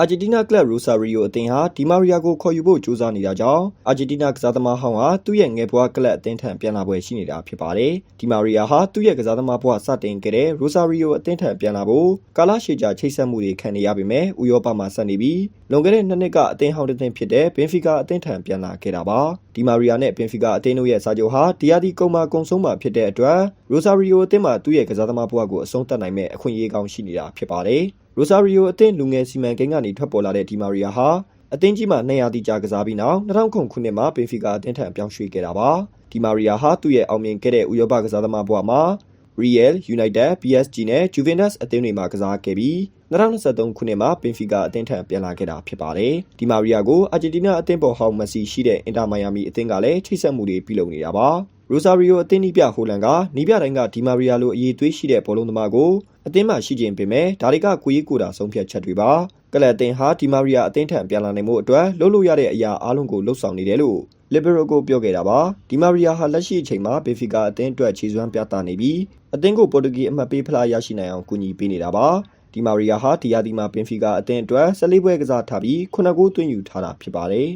အာဂျင်တီးနားကလပ်ရိုဆာရီယိုအသင်းဟာဒီမာရီယာကိုခေါ်ယူဖို့ကြိုးစားနေတာကြောင့်အာဂျင်တီးနားကစားသမားဟောင်းဟာသူ့ရဲ့ငယ်ဘွားကလပ်အသင်းထံပြန်လာပွဲရှိနေတာဖြစ်ပါတယ်။ဒီမာရီယာဟာသူ့ရဲ့ကစားသမားဘဝစတင်ခဲ့တဲ့ရိုဆာရီယိုအသင်းထံပြန်လာဖို့ကာလရှည်ကြာချိတ်ဆက်မှုတွေခံနေရပေမဲ့ဥရောပမှာဆက်နေပြီးလွန်ခဲ့တဲ့နှစ်နှစ်ကအသင်းဟောင်းတစ်သင်းဖြစ်တဲ့ဘင်ဖီကာအသင်းထံပြန်လာခဲ့တာပါ။ဒီမာရီယာနဲ့ဘင်ဖီကာအသင်းတို့ရဲ့စာချုပ်ဟာဒီယာဒီကုံမှာကုံဆုံးမှာဖြစ်တဲ့အတွက်ရိုဆာရီယိုအသင်းမှာသူ့ရဲ့ကစားသမားဘဝကိုအဆုံးသတ်နိုင်မဲ့အခွင့်အရေးကောင်းရှိနေတာဖြစ်ပါတယ်။ ရိုဆာရီယိုအသင်းလူငယ်စီမံကိန်းကနေထွက်ပေါ်လာတဲ့ဒီမာရီယာဟာအသင်းကြီးမှာ200တိကြာကစားပြီးနောက်2009ခုနှစ်မှာဘင်ဖီကာအသင်းထံပြောင်းရွှေ့ခဲ့တာပါဒီမာရီယာဟာသူ့ရဲ့အောင်မြင်ခဲ့တဲ့ဥရောပကစားသမားဘဝမှာ Real United PSG နဲ့ Juventus အသင်းတွေမှာကစားခဲ့ပြီး2023ခုနှစ်မှာဘင်ဖီကာအသင်းထံပြန်လာခဲ့တာဖြစ်ပါတယ်ဒီမာရီယာကိုအာဂျင်တီးနားအသင်းပေါ်ဟောင်းမက်ဆီရှိတဲ့အင်တာမိုင်ယာမီအသင်းကလည်းချိတ်ဆက်မှုတွေပြုလုပ်နေတာပါ ရိုဆာရီယိုအသင်းနီးပြဟိုလန်ကနီးပြတိုင်းကဒီမာရီယာလိုအရေးသွေးရှိတဲ့ဘောလုံးသမားကိုအသင်းမှာရှိခြင်းပင်မဲ့ဒါတွေကကိုကြီးကိုတာဆုံးဖြတ်ချက်တွေပါကလပ်အသင်းဟာဒီမာရီယာအသင်းထံပြန်လာနိုင်မှုအတွက်လှုပ်လို့ရတဲ့အရာအားလုံးကိုလှုပ်ဆောင်နေတယ်လို့လီဘရိုကိုပြောခဲ့တာပါဒီမာရီယာဟာလက်ရှိအချိန်မှာဘေဖီကာအသင်းအတွက်ခြေစွမ်းပြသနေပြီးအသင်းကိုပေါ်တူဂီအမှတ်ပေးဖလားရရှိနိုင်အောင်ကူညီပေးနေတာပါဒီမာရီယာဟာဒီယာဒီမှာပင်ဖီကာအသင်းအတွက်14ပွဲကစားထားပြီး9ဂိုးသွင်းယူထားတာဖြစ်ပါတယ်